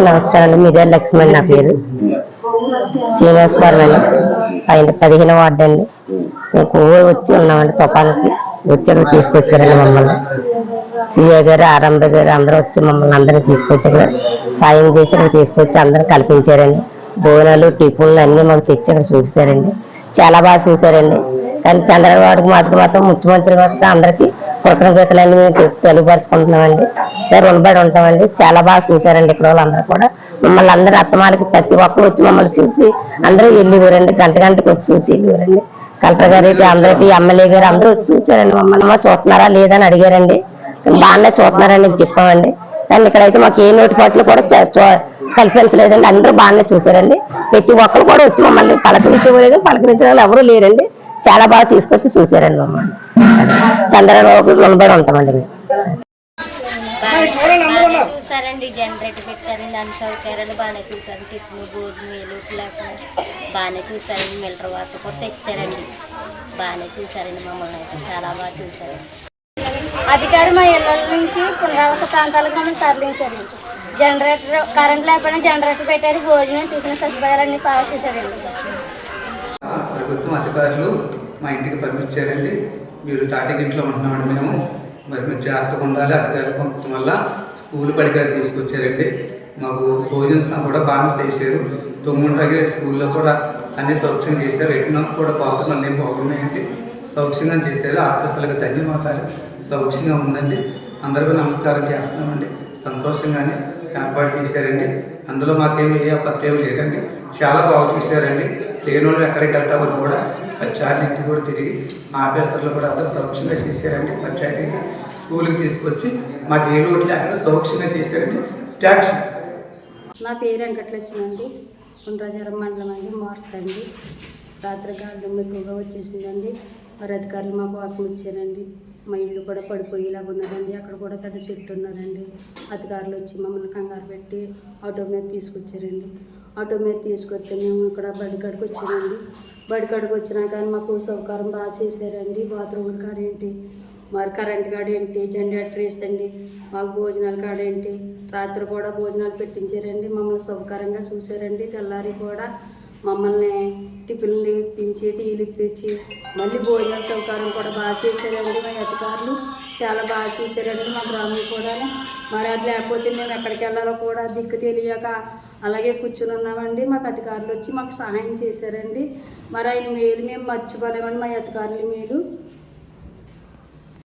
అందరికి నమస్కారం. అండి పేరు లక్ష్మణ్ నా పేరు. శ్రీనివాస్ అండి పైన పదిహేను వార్డు అండి. మేము ఊరు వచ్చి ఉన్నామండి తుఫాన్కి. వచ్చాడు తీసుకొచ్చారండి మమ్మల్ని. సిఏ గారు ఆరంభ గారు అందరూ వచ్చి మమ్మల్ని అందరినీ తీసుకొచ్చారు. సాయం చేసి తీసుకొచ్చి అందరూ కల్పించారండి. బోనాలు టిఫిన్లు అన్నీ మాకు తెచ్చి ఇక్కడ చూపించారండి. చాలా బాగా చూశారండి. కానీ చంద్రబాబుకి మాత్రం మాత్రం ముఖ్యమంత్రి మాత్రం అందరికీ కృతజ్ఞతలన్నీ మేము చెప్పి తెలియపరుచుకుంటున్నామండి. రుణపడి ఉంటామండి. చాలా బాగా చూశారండి ఇక్కడ వాళ్ళందరూ కూడా. మమ్మల్ని అందరూ అత్తమాలకి ప్రతి ఒక్కరు వచ్చి మమ్మల్ని చూసి అందరూ వెళ్ళిపోరండి గంట గంటకి వచ్చి చూసి వెళ్ళిపోరండి కలెక్టర్ గారు ఇటు అందరికీ ఎమ్మెల్యే గారు అందరూ వచ్చి చూశారండి మమ్మల్ని. అమ్మ చూస్తున్నారా లేదని అడిగారండి. బాగానే చూస్తున్నారని చెప్పామండి. కానీ ఇక్కడైతే మాకు ఏ నోటిపాట్లు కూడా చూ- కల్పించలేదండి. అందరూ బాగానే చూశారండి. ప్రతి ఒక్కరు కూడా వచ్చి మమ్మల్ని పలకరించలేదు. పలకరించిన వాళ్ళు ఎవరూ లేరండి. చాలా బాగా తీసుకొచ్చి చూశారండి మమ్మల్ని. చంద్రబాబు రుణపడి ఉంటామండి మేము. చూసారండి జనరేటర్ పెట్టారండి అన్ని సౌకర్యాలు బాగానే చూసారు. టిఫిన్ గోధుమలు లేకుండా బాగానే చూసారండి మిల్లర్ వాటర్ కూడా తెచ్చారండి. బాగానే చూసారండి మమ్మల్ని అయితే చాలా బాగా చూసారు. అధికారి మా ఇళ్ళ నుంచి పునరావాస ప్రాంతాలకు మమ్మల్ని తరలించారు. జనరేటర్ కరెంట్ లేకపోయినా జనరేటర్ పెట్టారు భోజనం టిఫిన్ సదుపాయాలన్నీ బాగా చూసారండి. ప్రభుత్వం అధికారులు మా ఇంటికి పంపించారండి. మీరు తాటికింట్లో ఉంటున్నామండి మేము. మరి మీరు జాగ్రత్తగా ఉండాలి. అధికారులు పంపించడం వల్ల స్కూల్ పడిగా తీసుకొచ్చారండి. మాకు భోజనం కూడా బాగా చేశారు. తొమ్మిదింటికి స్కూల్లో కూడా అన్ని సౌక్ష్యం చేశారు. ఎట్టినా కూడా పాత్రలు అన్నీ బాగున్నాయండి. సౌక్ష్యంగా చేశారు. ఆఫీసులకు ధన్యవాదాలు. సౌక్ష్యంగా ఉందండి. అందరికీ నమస్కారం చేస్తున్నామండి. సంతోషంగానే ఏర్పాటు చేశారండి. అందులో మాకేమి ఏ అపత్యం లేదండి. చాలా బాగా చూశారండి. లేని వాళ్ళు ఎక్కడికి వెళ్తామని కూడా పంచాయతీ కూడా తిరిగి ఆఫీసర్లు కూడా అందరూ సౌక్షంగా చేశారండి. పంచాయతీ స్కూల్కి తీసుకొచ్చి మాకు ఏ లోటు లేకుండా సౌక్షంగా చేశారండి. స్టాక్స్. నా పేరు వెంకటలక్ష్మి అండి. ఉండ్రాజారం మండలం అండి. మార్క్ అండి. రాత్రి గాలి ఎక్కువగా వచ్చేసిందండి. మరి అధికారులు మా కోసం వచ్చారండి. మా ఇల్లు కూడా పడిపోయేలాగా ఉన్నదండి. అక్కడ కూడా పెద్ద చెట్టు ఉన్నదండి. అధికారులు వచ్చి మమ్మల్ని కంగారు పెట్టి ఆటో మీద తీసుకొచ్చారండి. ఆటో మీద తీసుకొస్తే మేము ఇక్కడ బడికాడికి వచ్చామండి. బడికాడికి వచ్చినా కానీ మాకు సౌకర్యం బాగా చేశారండి. బాత్రూమ్ కాడ ఏంటి మరి కరెంట్ కాడ ఏంటి జనరేటర్ వేసండి మాకు భోజనాల కాడ ఏంటి రాత్రి కూడా భోజనాలు పెట్టించారండి. మమ్మల్ని సౌకర్యంగా చూశారండి. తెల్లారి కూడా మమ్మల్ని టిఫిన్లు ఇప్పించి టీలు ఇప్పించి మళ్ళీ భోజనాల సౌకర్యం కూడా బాగా చేశారండి మా అధికారులు చాలా బాగా చూశారండి మా గ్రామం కూడా. మరి అది లేకపోతే మేము ఎక్కడికి వెళ్ళాలో కూడా దిక్కు తెలియక అలాగే కూర్చుని ఉన్నామండి. మాకు అధికారులు వచ్చి మాకు సహాయం చేశారండి. మరి ఆయన మేలు మేము మర్చిపోలేమండి మా అధికారులు మేలు.